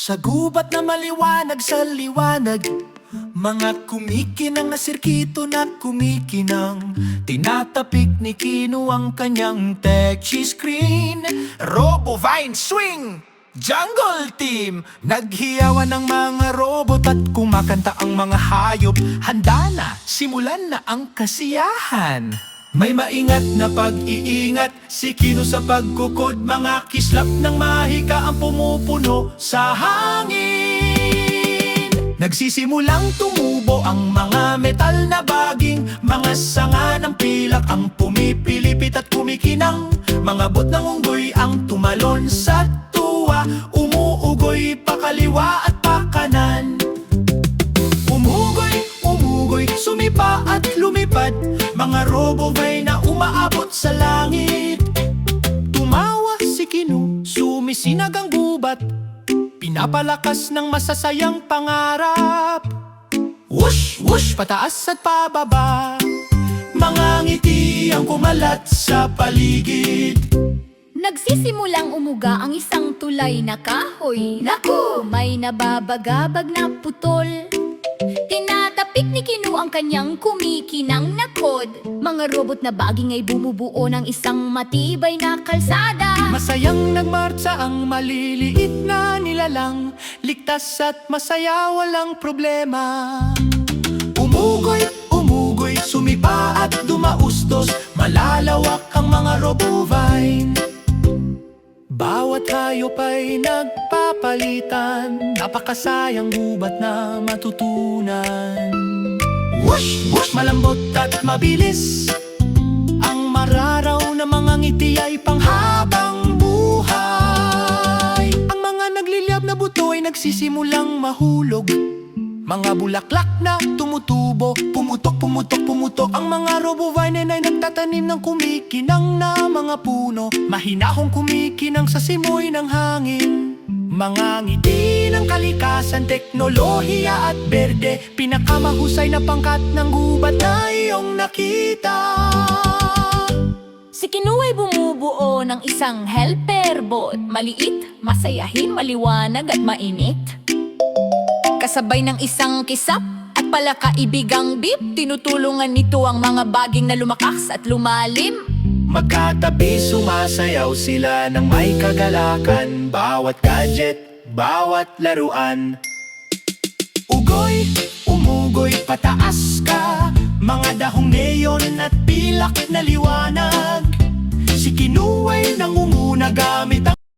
Sa gubat na maliwanag sa liwanag Mga kumikinang na sirkito na kumikinang Tinatapik ni Kino ang kanyang techie screen Robovine Swing! Jungle Team! Naghiyawan ng mga robot at kumakanta ang mga hayop Handa na, simulan na ang kasiyahan may maingat na pag-iingat. Si Kino sa pagkukod Mga kislap ng mahika ang pumupuno sa hangin. Nagsisimulang tumubo ang mga metal na baging. Mga sanga ng pilak ang pumipilipit at kumikinang. Mga bot ng unggoy ang tumalon sa tuwa. Umuugoy pakaliwa robovay na umaabot sa langit. Tumawa si Kinu, sumisinag ang gubat. Pinapalakas ng masasayang pangarap. Whoosh, whoosh, pataas at pababa. Mga ngiti ang kumalat sa paligid. Nagsisimulang umuga ang isang tulay na kahoy. Naku! May nababagabag na putol ang kanyang kumikinang na kod Mga robot na baging ay bumubuo ng isang matibay na kalsada. Masayang nagmarcha ang maliliit na nilalang. Ligtas at masaya walang problema. Umugoy, umugoy, sumipa at dumaustos. Malalawak ang mga robovine. Bawat hayop ay nagpapalitan. Napakasayang gubat na matutunan Whoosh, whoosh, malambot at mabilis. Ang mararaw na mga ngiti ay panghabang buhay. Ang mga nagliliyab na buto ay nagsisimulang mahulog. Mga bulaklak na tumutubo Pumutok, pumutok, pumutok. Ang mga robovine ay nagtatanim ng kumikinang na mga puno. Mahinahong kumikinang sa simoy ng hangin Mga ngiti ng kalikasan, teknolohiya at berde Pinakamahusay na pangkat ng gubat na iyong nakita. Si Kinu ay bumubuo ng isang helper bot. Maliit, masayahin, maliwanag at mainit. Kasabay ng isang kisap at palakaibigang bip Tinutulungan nito ang mga baging na lumakas at lumalim Magkatabi sumasayaw sila ng may kagalakan. Bawat gadget, bawat laruan. Ugoy, umugoy, pataas ka. Mga dahong neon at pilak na liwanag. Si Kinuway nangunguna gamit ang